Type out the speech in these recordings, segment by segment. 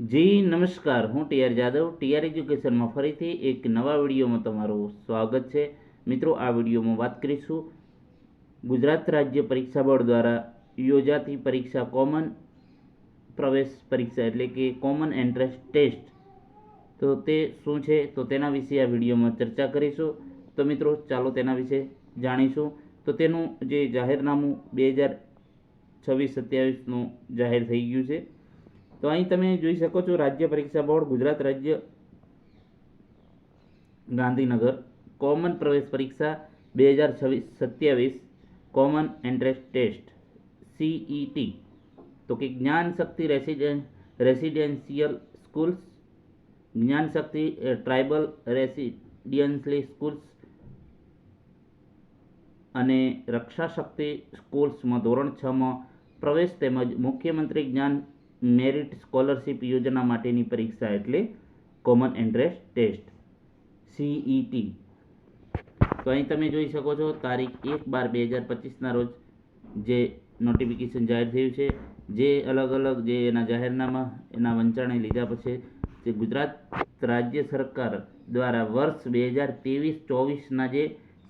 જી, નમસ્કાર. હું TR Jadav. TR એજ્યુકેશનમાં ફરીથી એક નવા વિડીયોમાં તમારું સ્વાગત છે. મિત્રો, આ વિડીયોમાં વાત કરીશું ગુજરાત રાજ્ય પરીક્ષા બોર્ડ દ્વારા યોજાતી પરીક્ષા કોમન પ્રવેશ પરીક્ષા, એટલે કે કોમન એન્ટ્રન્સ ટેસ્ટ. તો તે શું છે? તો તેના વિશે આ વિડીયોમાં ચર્ચા કરીશું. તો મિત્રો, ચાલો તેના વિશે જાણીશું. તો તેનું જે જાહેરનામું બે હજાર છવ્વીસ સત્યાવીસનું જાહેર થઈ ગયું છે. તો અહીં તમે જોઈ શકો છો રાજ્ય પરીક્ષા બોર્ડ, ગુજરાત રાજ્ય, ગાંધીનગર, કોમન પ્રવેશ પરીક્ષા બે હજાર છવ્વીસ, સત્યાવીસ, કોમન એન્ટ્રન્સ ટેસ્ટ સીઈટી તો કે જ્ઞાન શક્તિ રેસિડેન, રેસિડેન્શિયલ સ્કૂલ્સ, જ્ઞાન શક્તિ ટ્રાઇબલ રેસિડેન્શિયલ સ્કૂલ્સ અને રક્ષા શક્તિ સ્કૂલ્સમાં ધોરણ છમાં પ્રવેશ તેમજ મુખ્યમંત્રી જ્ઞાન મેરિટ સ્કોલરશિપ યોજના માટેની પરીક્ષા એટલે કોમન એન્ટ્રન્સ ટેસ્ટ સીઈટી તો અહીં તમે જોઈ શકો છો, તારીખ એક બાર બે હજાર પચીસના રોજ જે નોટિફિકેશન જાહેર થયું છે, જે અલગ અલગ જે એના જાહેરનામા, એના વંચાણે લીધા પછી જે ગુજરાત રાજ્ય સરકાર દ્વારા વર્ષ બે હજાર ત્રેવીસ ચોવીસના જે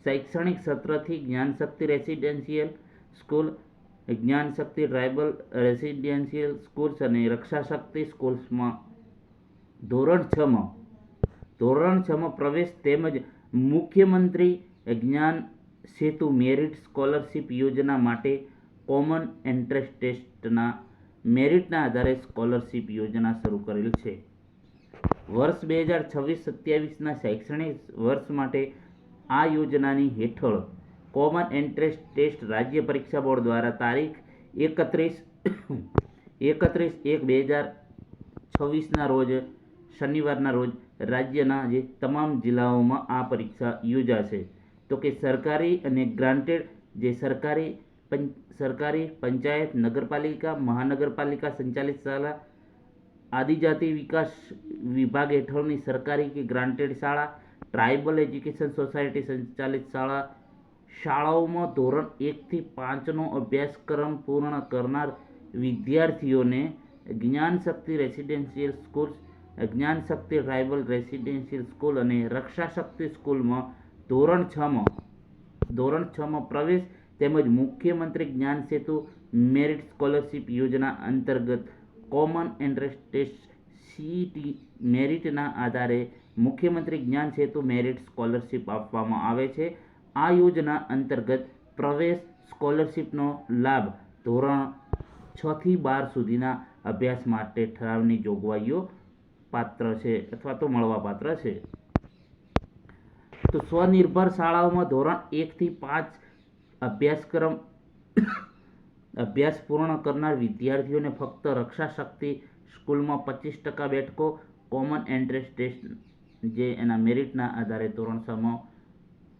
શૈક્ષણિક સત્રથી Gyanshakti residential school Gyanshakti tribal residential schools અને રક્ષા શક્તિ સ્કૂલ્સમાં ધોરણ છમાં ધોરણ છમાં પ્રવેશ તેમજ મુખ્યમંત્રી જ્ઞાન સેતુ મેરિટ સ્કોલરશિપ યોજના માટે કોમન એન્ટ્રન્સ ટેસ્ટના મેરિટના આધારે સ્કોલરશિપ યોજના શરૂ કરેલ છે. વર્ષ બે હજાર છવ્વીસ સત્યાવીસના શૈક્ષણિક વર્ષ માટે આ યોજનાની હેઠળ કોમન એન્ટ્રન્સ ટેસ્ટ રાજ્ય પરીક્ષા બોર્ડ દ્વારા તારીખ એકત્રીસ એકત્રીસ એક બે હજાર છવ્વીસના રોજ, શનિવારના રોજ રાજ્યના જે તમામ જિલ્લાઓમાં આ પરીક્ષા યોજાશે. તો કે સરકારી અને ગ્રાન્ટેડ જે સરકારી સરકારી પંચાયત, નગરપાલિકા, મહાનગરપાલિકા સંચાલિત શાળા, આદિજાતિ વિકાસ વિભાગ હેઠળની સરકારી કે ગ્રાન્ટેડ શાળા, ટ્રાઇબલ એજ્યુકેશન સોસાયટી સંચાલિત શાળા શાળાઓમાં ધોરણ એકથી પાંચનો અભ્યાસક્રમ પૂર્ણ કરનાર વિદ્યાર્થીઓને Gyanshakti residential schools, Gyanshakti tribal residential school અને રક્ષા શક્તિ સ્કૂલમાં ધોરણ છમાં ધોરણ છમાં પ્રવેશ તેમજ મુખ્યમંત્રી જ્ઞાન સેતુ મેરિટ સ્કોલરશિપ યોજના અંતર્ગત કોમન એન્ટ્રન્સ ટેસ્ટ સીટી મેરિટના આધારે મુખ્યમંત્રી જ્ઞાન સેતુ મેરિટ સ્કોલરશિપ આપવામાં આવે છે. આ યોજના અંતર્ગત પ્રવેશ સ્કોલરશીપનો લાભ ધોરણ છથી બાર સુધીના અભ્યાસ માટે ઠરાવની જોગવાઈઓ પાત્ર છે અથવા તો મળવાપાત્ર છે. તો સ્વનિર્ભર શાળાઓમાં ધોરણ એકથી પાંચ અભ્યાસક્રમ અભ્યાસ પૂર્ણ કરનાર વિદ્યાર્થીઓને ફક્ત રક્ષા શક્તિ સ્કૂલમાં પચીસ ટકા બેઠકો કોમન એન્ટ્રન્સ ટેસ્ટ જે એના મેરિટના આધારે ધોરણ છમાં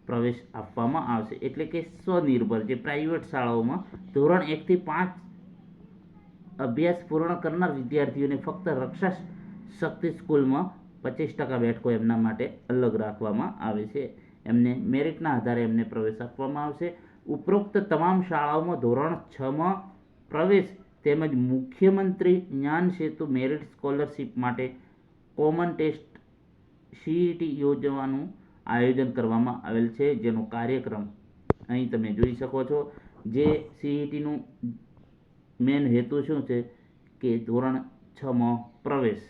પ્રવેશ આપવામાં આવશે. એટલે કે સ્વનિર્ભર, જે પ્રાઇવેટ શાળાઓમાં ધોરણ એકથી પાંચ અભ્યાસ પૂર્ણ કરનાર વિદ્યાર્થીઓને ફક્ત રક્ષા શક્તિ સ્કૂલમાં પચીસ ટકા બેઠકો એમના માટે અલગ રાખવામાં આવે છે. એમને મેરિટના આધારે એમને પ્રવેશ આપવામાં આવશે. ઉપરોક્ત તમામ શાળાઓમાં ધોરણ છમાં પ્રવેશ તેમજ મુખ્યમંત્રી જ્ઞાન સેતુ મેરિટ સ્કોલરશિપ માટે કોમન ટેસ્ટ સીઈટી યોજવાનું આયોજન કરવામાં આવેલ છે, જેનો કાર્યક્રમ અહીં તમે જોઈ શકો છો. જે સીઈટીનું મેન હેતુ શું છે કે ધોરણ છમાં પ્રવેશ.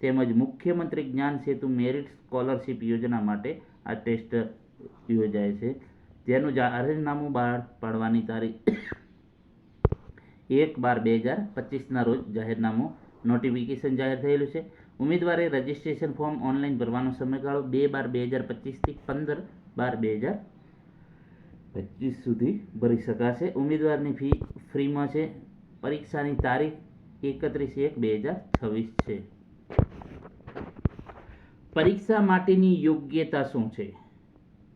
તેમજ મુખ્યમંત્રી જ્ઞાન સેતુ મેરિટ સ્કોલરશિપ યોજના માટે આ ટેસ્ટ યોજાય છે. જેનું જાહેરનામું બહાર પાડવાની તારીખ એક બાર બે હજાર પચીસના રોજ જાહેરનામું નોટિફિકેશન જાહેર થયેલું છે. ઉમેદવારે રજિસ્ટ્રેશન ફોર્મ ઓનલાઈન ભરવાનો સમયગાળો બે બાર બે હજાર પચીસથી પંદર બાર બે હજાર પચીસ સુધી ભરી શકાશે. ઉમેદવારની ફી ફ્રીમાં છે. પરીક્ષાની તારીખ એકત્રીસ એક બે હજાર છવ્વીસ છે. પરીક્ષા માટેની યોગ્યતા શું છે?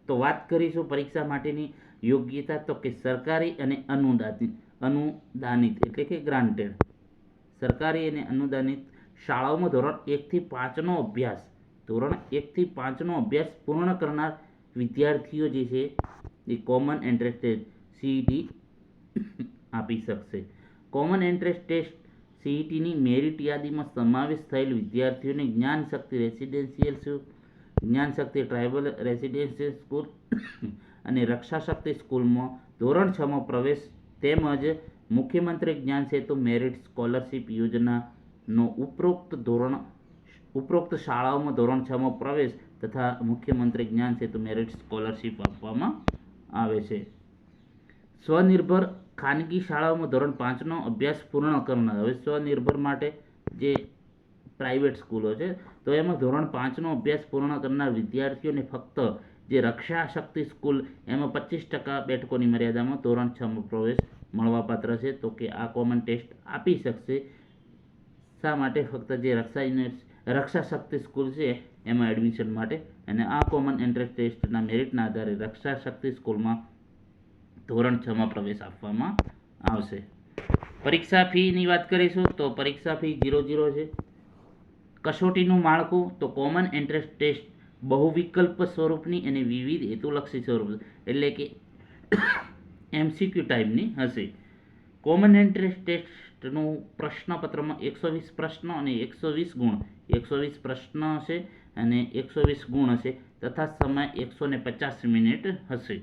તો વાત કરીશું પરીક્ષા માટેની યોગ્યતા તો કે સરકારી અને અનુદાનિત અનુદાનિત એટલે કે ગ્રાન્ટેડ સરકારી અને અનુદાનિત શાળાઓમાં ધોરણ એકથી પાંચનો અભ્યાસ, ધોરણ એકથી પાંચનો અભ્યાસ પૂર્ણ કરનાર વિદ્યાર્થીઓ જે છે, એ કોમન એન્ટ્રન્સ ટેસ્ટ સીઈટી આપી શકશે. કોમન એન્ટ્રન્સ ટેસ્ટ સીઈટીની મેરિટ યાદીમાં સમાવેશ થયેલ વિદ્યાર્થીઓને જ્ઞાન શક્તિ રેસિડેન્શિયલ જ્ઞાન શક્તિ ટ્રાઇબલ રેસિડેન્શિયલ સ્કૂલ અને રક્ષા શક્તિ સ્કૂલમાં ધોરણ છમાં પ્રવેશ તેમજ મુખ્યમંત્રી જ્ઞાન સેતુ મેરિટ સ્કોલરશિપ યોજનાનો ઉપરોક્ત ધોરણ, ઉપરોક્ત શાળાઓમાં ધોરણ છમાં પ્રવેશ તથા મુખ્યમંત્રી જ્ઞાન સેતુ મેરિટ સ્કોલરશિપ આપવામાં આવે છે. સ્વનિર્ભર ખાનગી શાળાઓમાં ધોરણ પાંચનો અભ્યાસ પૂર્ણ કરનાર, હવે સ્વનિર્ભર માટે જે પ્રાઇવેટ સ્કૂલો છે, તો એમાં ધોરણ પાંચનો અભ્યાસ પૂર્ણ કરનાર વિદ્યાર્થીઓને ફક્ત જે રક્ષા શક્તિ સ્કૂલ, એમાં પચીસ ટકા બેઠકોની મર્યાદામાં ધોરણ છમાં પ્રવેશ મળવાપાત્ર છે, તો કે આ કોમન ટેસ્ટ આપી શકશે. શા માટે ફક્ત જે રક્ષા યુનિવર્સ રક્ષા શક્તિ સ્કૂલ છે, એમાં એડમિશન માટે? અને આ કોમન એન્ટ્રન્સ ટેસ્ટના મેરિટના આધારે રક્ષા શક્તિ સ્કૂલમાં ધોરણ છમાં પ્રવેશ આપવામાં આવશે. પરીક્ષા ફીની વાત કરીશું તો પરીક્ષા ફી ઝીરો ઝીરો છે. કસોટીનું માળખું તો કોમન એન્ટ્રન્સ ટેસ્ટ બહુવિકલ્પ સ્વરૂપની અને વિવિધ હેતુલક્ષી સ્વરૂપ એટલે કે એમસીક્યુ ટાઈપની હશે. કોમન એન્ટ્રન્સ ટેસ્ટનું પ્રશ્નપત્રમાં એકસો વીસ પ્રશ્ન અને એકસો વીસ ગુણ. એકસો વીસ પ્રશ્ન હશે અને એકસો વીસ ગુણ હશે. તથા સમય એકસો ને પચાસ મિનિટ હશે.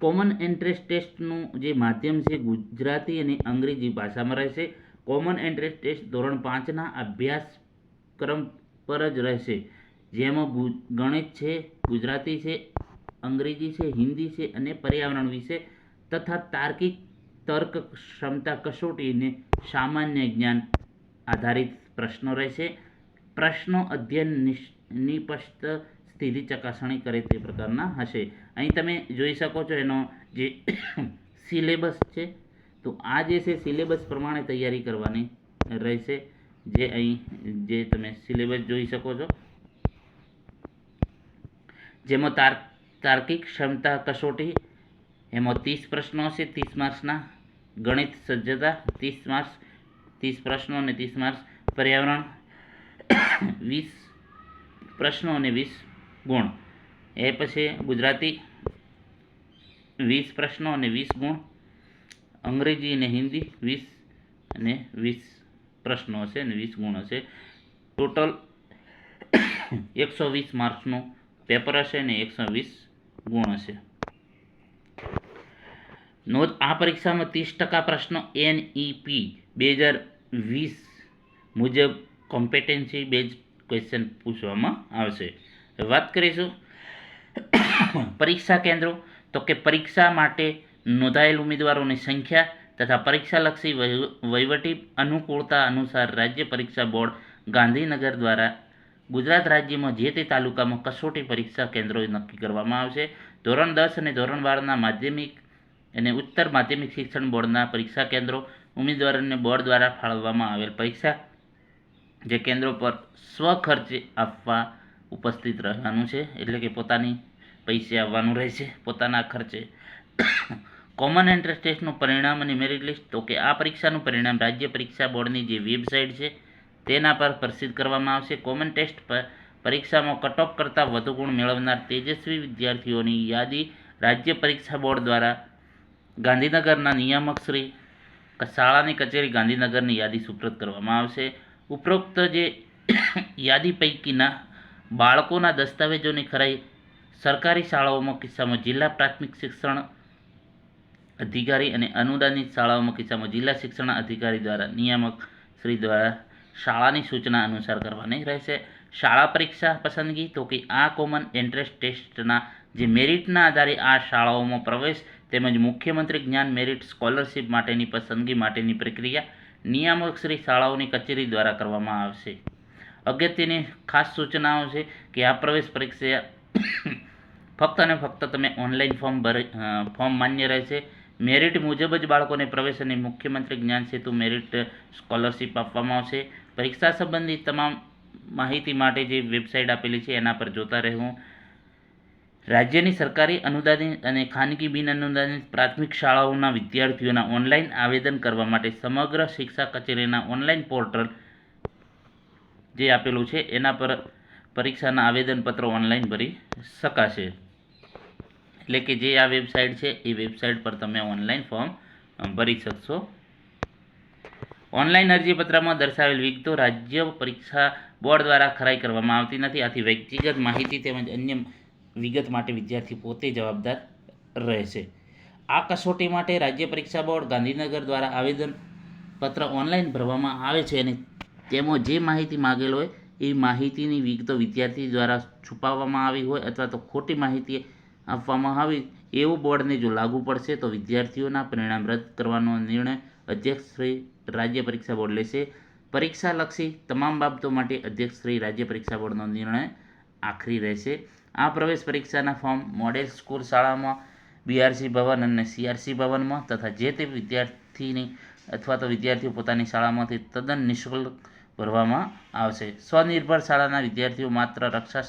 કોમન એન્ટ્રન્સ ટેસ્ટનું જે માધ્યમ છે ગુજરાતી અને અંગ્રેજી ભાષામાં રહેશે. કોમન એન્ટ્રન્સ ટેસ્ટ ધોરણ પાંચના અભ્યાસક્રમ પર જ રહેશે. જેમાં ગણિત છે, ગુજરાતી છે, અંગ્રેજી છે, હિન્દી છે અને પર્યાવરણ વિશે તથા તાર્કિક તર્ક ક્ષમતા કસોટીને સામાન્ય જ્ઞાન આધારિત પ્રશ્નો રહેશે. પ્રશ્નો અધ્યયન નિપષ્ટ સ્થિતિ ચકાસણી કરે તે પ્રકારના હશે. અહીં તમે જોઈ શકો છો એનો જે સિલેબસ છે, તો આ જે છે સિલેબસ પ્રમાણે તૈયારી કરવાની રહેશે. જે અહીં, જે તમે સિલેબસ જોઈ શકો છો. જેમાં તાર તાર્કિક ક્ષમતા કસોટી, એમાં ત્રીસ પ્રશ્નો હશે, ત્રીસ માર્ક્સના. ગણિત સજ્જતા, ત્રીસ માર્ક્સ, ત્રીસ પ્રશ્નો અને ત્રીસ માર્ક્સ પર્યાવરણ, વીસ પ્રશ્નો અને વીસ ગુણ. એ પછી ગુજરાતી, વીસ પ્રશ્નો અને વીસ ગુણ. અંગ્રેજી અને હિન્દી, વીસ અને વીસ પ્રશ્નો હશે અને વીસ ગુણ હશે. ટોટલ એકસો વીસ માર્ક્સનું પેપર હશે અને એકસો વીસ ગુણ હશે. નોંધ, આ પરીક્ષામાં ત્રીસ ટકા પ્રશ્નો એનઈપી બે હજાર વીસ મુજબ કોમ્પિટન્સી બેઝ ક્વેશ્ચન પૂછવામાં આવશે. વાત કરીશું પરીક્ષા કેન્દ્રો. તો કે પરીક્ષા માટે નોંધાયેલ ઉમેદવારોની સંખ્યા તથા પરીક્ષાલક્ષી વહી- વહીવટી અનુકૂળતા અનુસાર રાજ્ય પરીક્ષા બોર્ડ ગાંધીનગર દ્વારા ગુજરાત રાજ્યમાં જે તે તાલુકામાં કસોટી પરીક્ષા કેન્દ્રો નક્કી કરવામાં આવશે. ધોરણ દસ અને ધોરણ બારના માધ્યમિક અને ઉત્તર માધ્યમિક શિક્ષણ બોર્ડના પરીક્ષા કેન્દ્રો ઉમેદવારોને બોર્ડ દ્વારા ફાળવવામાં આવેલ પરીક્ષા જે કેન્દ્રો પર સ્વખર્ચે આપવા ઉપસ્થિત રહેવાનું છે. એટલે કે પોતાની પૈસે આવવાનું રહેશે. પોતાના ખર્ચે. કોમન એન્ટ્રન્સ ટેસ્ટનું પરિણામ અને મેરિટ લિસ્ટ તો કે આ પરીક્ષાનું પરિણામ રાજ્ય પરીક્ષા બોર્ડની જે વેબસાઇટ છે, તેના પર પ્રસિદ્ધ કરવામાં આવશે. કોમન ટેસ્ટ પર પરીક્ષામાં કટઓફ કરતાં વધુ ગુણ મેળવનાર તેજસ્વી વિદ્યાર્થીઓની યાદી રાજ્ય પરીક્ષા બોર્ડ દ્વારા ગાંધીનગરના નિયામક શ્રી શાળાની કચેરી ગાંધીનગરની યાદી સુપ્રત કરવામાં આવશે. ઉપરોક્ત જે યાદી પૈકીના બાળકોના દસ્તાવેજોની ખરાઈ સરકારી શાળાઓમાં કિસ્સામાં જિલ્લા પ્રાથમિક શિક્ષણ અધિકારી અને અનુદાનિત શાળાઓમાં કિસ્સામાં જિલ્લા શિક્ષણ અધિકારી દ્વારા નિયામક શ્રી દ્વારા શાળાની સૂચના અનુસાર કરવાની રહેશે. શાળા પરીક્ષા પસંદગી, તો કે આ કોમન એન્ટ્રન્સ ટેસ્ટના જે મેરિટના આધારે આ શાળાઓમાં પ્રવેશ તેમજ મુખ્યમંત્રી જ્ઞાન મેરિટ સ્કોલરશિપ માટેની પસંદગી માટેની પ્રક્રિયા નિયામક શ્રી શાળાઓની કચેરી દ્વારા કરવામાં આવશે. અગત્યની ખાસ સૂચનાઓ છે કે આ પ્રવેશ પરીક્ષા ફક્ત અને ફક્ત તમે ઓનલાઈન ફોર્મ ભરી ફોર્મ માન્ય રહેશે. મેરિટ મુજબ જ બાળકોને પ્રવેશ અને મુખ્યમંત્રી જ્ઞાન સેતુ મેરિટ સ્કોલરશીપ આપવામાં આવશે. પરીક્ષા સંબંધિત તમામ માહિતી માટે જે વેબસાઇટ આપેલી છે એના પર જોતા રહેવું રાજ્યની સરકારી અનુદાનિત અને ખાનગી બિન અનુદાનિત પ્રાથમિક શાળાઓના વિદ્યાર્થીઓના ઓનલાઈન આવેદન કરવા માટે સમગ્ર શિક્ષા કચેરીના ઓનલાઈન પોર્ટલ જે આપેલું છે, એના પર પરીક્ષાના આવેદનપત્રો ઓનલાઈન ભરી શકાશે. એટલે કે જે આ વેબસાઇટ છે, એ વેબસાઇટ પર તમે ઓનલાઈન ફોર્મ ભરી શકશો. ઓનલાઈન અરજીપત્રમાં દર્શાવેલ વિગતો રાજ્ય પરીક્ષા બોર્ડ દ્વારા ખરાઈ કરવામાં આવતી નથી. આથી વ્યક્તિગત માહિતી તેમજ અન્ય વિગત માટે વિદ્યાર્થી પોતે જવાબદાર રહેશે. આ કસોટી માટે રાજ્ય પરીક્ષા બોર્ડ ગાંધીનગર દ્વારા આવેદન પત્ર ઓનલાઈન ભરવામાં આવે છે અને તેમાં જે માહિતી માગેલ હોય એ માહિતીની વિગતો વિદ્યાર્થી દ્વારા છુપાવવામાં આવી હોય અથવા તો ખોટી માહિતી આપવામાં આવી એવું બોર્ડને જો લાગુ પડશે તો વિદ્યાર્થીઓના પરિણામ રદ કરવાનો નિર્ણય અધ્યક્ષ શ્રી રાજ્ય પરીક્ષા બોર્ડ લેશે. પરીક્ષાલક્ષી તમામ બાબતો માટે અધ્યક્ષ શ્રી રાજ્ય પરીક્ષા બોર્ડનો નિર્ણય આખરી રહેશે. આ પ્રવેશ પરીક્ષાના ફોર્મ મોડેલ સ્કૂલ શાળામાં, બીઆરસી ભવન અને સીઆરસી ભવનમાં તથા જે તે વિદ્યાર્થીની અથવા તો વિદ્યાર્થીઓ પોતાની શાળામાંથી તદ્દન નિઃશુલ્ક ભરવામાં આવશે. સ્વનિર્ભર શાળાના વિદ્યાર્થીઓ માત્ર રક્ષા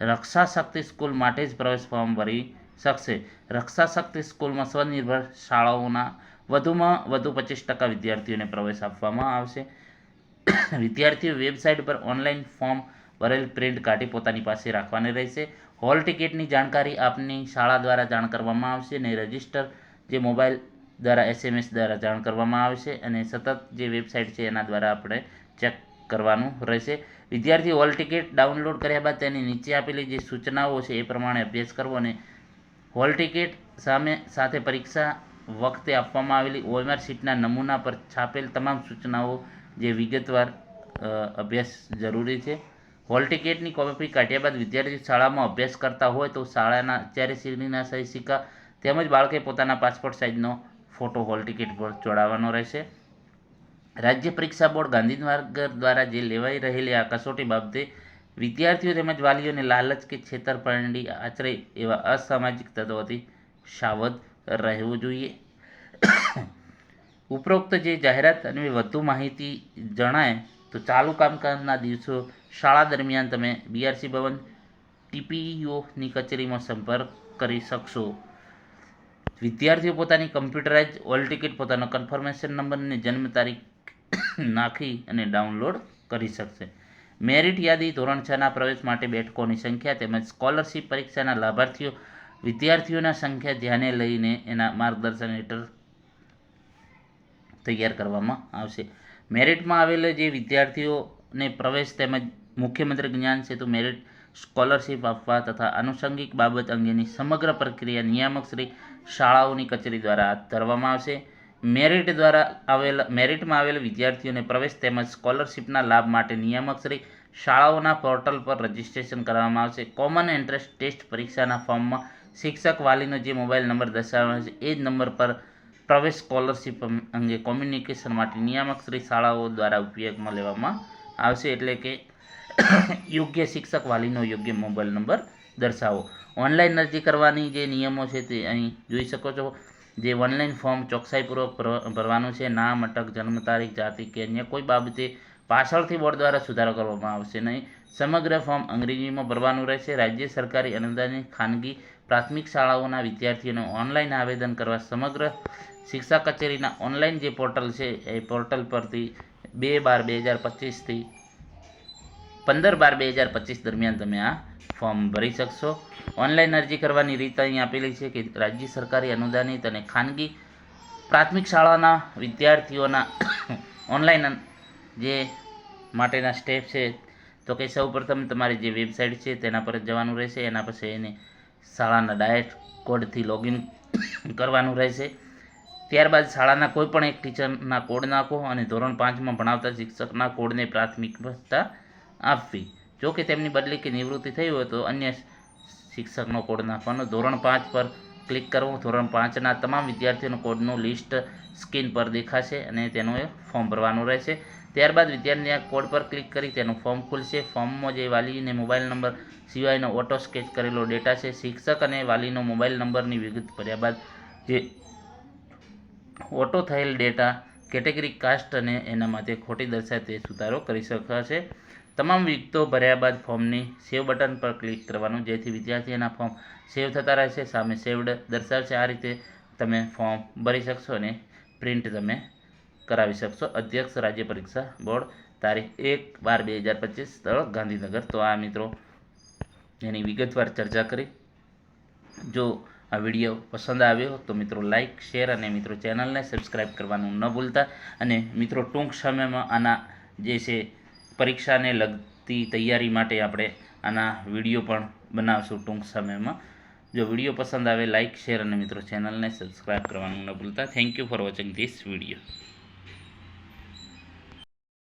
રક્ષા શક્તિ સ્કૂલ માટે જ પ્રવેશ ફોર્મ ભરી શકશે. રક્ષા શક્તિ સ્કૂલમાં સ્વનિર્ભર શાળાઓના વધુમાં વધુ પચીસ ટકા વિદ્યાર્થીઓને પ્રવેશ આપવામાં આવશે. વિદ્યાર્થીઓ વેબસાઇટ પર ઓનલાઈન ફોર્મ ભરેલ પ્રિન્ટ કાઢી પોતાની પાસે રાખવાની રહેશે. હોલ ટિકિટની જાણકારી આપની શાળા દ્વારા જાણ કરવામાં આવશે અને રજિસ્ટર જે મોબાઈલ દ્વારા એસએમએસ દ્વારા જાણ કરવામાં આવશે અને સતત જે વેબસાઇટ છે એના દ્વારા આપણે ચેક કરવાનું રહેશે. વિદ્યાર્થી હોલ ટિકિટ ડાઉનલોડ કર્યા બાદ તેની નીચે આપેલી જે સૂચનાઓ છે એ પ્રમાણે અભ્યાસ કરવો અને હોલ ટિકિટ સામે સાથે પરીક્ષા વખતે આપવામાં આવેલી ઓએમઆર શીટના નમૂના પર છાપેલ તમામ સૂચનાઓ જે વિગતવાર અભ્યાસ જરૂરી છે. હોલ ટિકિટની કોપી કાઢ્યા બાદ વિદ્યાર્થી શાળામાં અભ્યાસ કરતા હોય તો શાળાના અત્યારે સિગ્નીના સહી સિક્કા તેમજ બાળકે પોતાના પાસપોર્ટ સાઇઝનો ફોટો હોલ ટિકિટ પર ચોડાવવાનો રહેશે. રાજ્ય પરીક્ષા બોર્ડ ગાંધીનગર દ્વારા જે લેવાઈ રહેલી આ કસોટી બાબતે વિદ્યાર્થીઓ તેમજ વાલીઓને લાલચ કે છેતરપિંડી આચરે એવા અસામાજિક તત્વોથી સાવધ રહેવું જોઈએ. ઉપરોક્ત જે જાહેરાત અને વધુ માહિતી જણાય તો ચાલુ કામકાજના દિવસો શાળા દરમિયાન તમે બીઆરસી ભવન ટીપીઓની કચેરીમાં સંપર્ક કરી શકશો. વિદ્યાર્થીઓ પોતાની કમ્પ્યુટરાઇઝ ઓલ ટિકિટ પોતાનો કન્ફર્મેશન નંબર અને જન્મ તારીખ નાખી અને ડાઉનલોડ કરી શકશે. મેરિટ યાદી ધોરણ છના પ્રવેશ માટે બેઠકોની સંખ્યા તેમજ સ્કોલરશિપ પરીક્ષાના લાભાર્થીઓ, વિદ્યાર્થીઓના સંખ્યા ધ્યાને લઈને એના માર્ગદર્શન હેઠળ તૈયાર કરવામાં આવશે. મેરિટમાં આવેલા જે વિદ્યાર્થીઓને પ્રવેશ તેમજ મુખ્યમંત્રી જ્ઞાન સેતુ મેરિટ સ્કોલરશિપ આપવા તથા આનુષંગિક બાબત અંગેની સમગ્ર પ્રક્રિયા નિયામક શ્રી શાળાઓની કચેરી દ્વારા હાથ ધરવામાં આવશે. મેરિટ દ્વારા આવેલા મેરિટમાં આવેલા વિદ્યાર્થીઓને પ્રવેશ તેમજ સ્કોલરશિપના લાભ માટે નિયામક શ્રી શાળાઓના પોર્ટલ પર રજિસ્ટ્રેશન કરવામાં આવશે. કોમન એન્ટ્રન્સ ટેસ્ટ પરીક્ષાના ફોર્મમાં શિક્ષક વાલીનો જે મોબાઈલ નંબર દર્શાવવાનો છે, એ જ નંબર પર પ્રવેશ સ્કોલરશીપ અંગે કોમ્યુનિકેશન માટે નિયામક શ્રી શાળાઓ દ્વારા ઉપયોગમાં લેવામાં આવશે એટલે કે યોગ્ય શિક્ષક વાલીનો યોગ્ય મોબાઈલ નંબર દર્શાવો. ઓનલાઈન અરજી કરવાની જે નિયમો છે તે અહીં જોઈ શકો છો. જે ઓનલાઈન ફોર્મ ચોકસાઈપૂર્વક ભરવાનું છે, નામ, અટક, જન્મ તારીખ, જાતિ કે અન્ય કોઈ બાબતે પાછળથી બોર્ડ દ્વારા સુધારો કરવામાં આવશે નહીં. સમગ્ર ફોર્મ અંગ્રેજીમાં ભરવાનું રહેશે. રાજ્ય સરકારી અનુદાનિત ખાનગી પ્રાથમિક શાળાઓના વિદ્યાર્થીઓને ઓનલાઈન આવેદન કરવા સમગ્ર શિક્ષા કચેરીના ઓનલાઈન જે પોર્ટલ છે, એ પોર્ટલ પરથી બે બાર બે હજાર પચીસથી પંદર બાર બે હજાર પચીસ દરમિયાન તમે આ ફોર્મ ભરી શકશો. ઓનલાઈન અરજી કરવાની રીત અહીં આપેલી છે કે રાજ્ય સરકારી અનુદાનિત અને ખાનગી પ્રાથમિક શાળાના વિદ્યાર્થીઓના ઓનલાઈન જે માટેના સ્ટેપ છે, તો કે સૌ પ્રથમ તમારી જે વેબસાઇટ છે, તેના પર જવાનું રહેશે. એના પછી એને શાળાના ડાયરેક્ટ કોડથી લોગિન કરવાનું રહેશે. ત્યારબાદ શાળાના કોઈ પણ એક ટીચરના કોડ નાખો અને ધોરણ પાંચમાં ભણાવતા શિક્ષકના કોડને પ્રાથમિકતા આપવી. જો કે તેમની બદલી કે નિવૃત્તિ થઈ હોય તો અન્ય શિક્ષકનો કોડ નાખવાનો. ધોરણ પાંચ પર ક્લિક કરવું ધોરણ પાંચના તમામ વિદ્યાર્થીઓનો કોડનું લિસ્ટ સ્ક્રીન પર દેખાશે અને તેનું એ ફોર્મ ભરવાનું રહેશે. ત્યારબાદ વિદ્યાર્થીના કોડ પર ક્લિક કરી તેનું ફોર્મ ખુલશે. ફોર્મમાં જે વાલીને મોબાઈલ નંબર સિવાયનો ઓટો સ્કેચ કરેલો ડેટા છે, શિક્ષક અને વાલીનો મોબાઈલ નંબરની વિગત ભર્યા બાદ જે ઓટો થયેલ ડેટા, કેટેગરી કાસ્ટ અને એના માટે ખોટી દર્શાય તે સુધારો કરી શકાશે. તમામ વિગતો ભર્યા બાદ ફોર્મની સેવ બટન પર ક્લિક કરવાનું, જેથી વિદ્યાર્થીના ફોર્મ સેવ થતા રહેશે. સામે સેવડ દર્શાવશે. આ રીતે તમે ફોર્મ ભરી શકશો અને પ્રિન્ટ તમે કરાવી શકશો. અધ્યક્ષ રાજ્ય પરીક્ષા બોર્ડ, તારીખ એક બાર બે હજાર પચીસ, સ્થળ ગાંધીનગર. તો આ મિત્રો, એની વિગતવાર ચર્ચા કરી. જો આ વીડિયો પસંદ આવ્યો તો મિત્રો લાઇક શેર અને મિત્રો ચેનલને સબસ્ક્રાઈબ કરવાનું ન ભૂલતા. અને મિત્રો ટૂંક સમયમાં આના જે છે પરીક્ષાને લગતી તૈયારી માટે આપણે આના વીડિયો પણ બનાવશું ટૂંક સમયમાં. જો વીડિયો પસંદ આવે લાઇક શેર અને મિત્રો ચેનલને સબસ્ક્રાઈબ કરવાનું ન ભૂલતા. Thank you for watching this video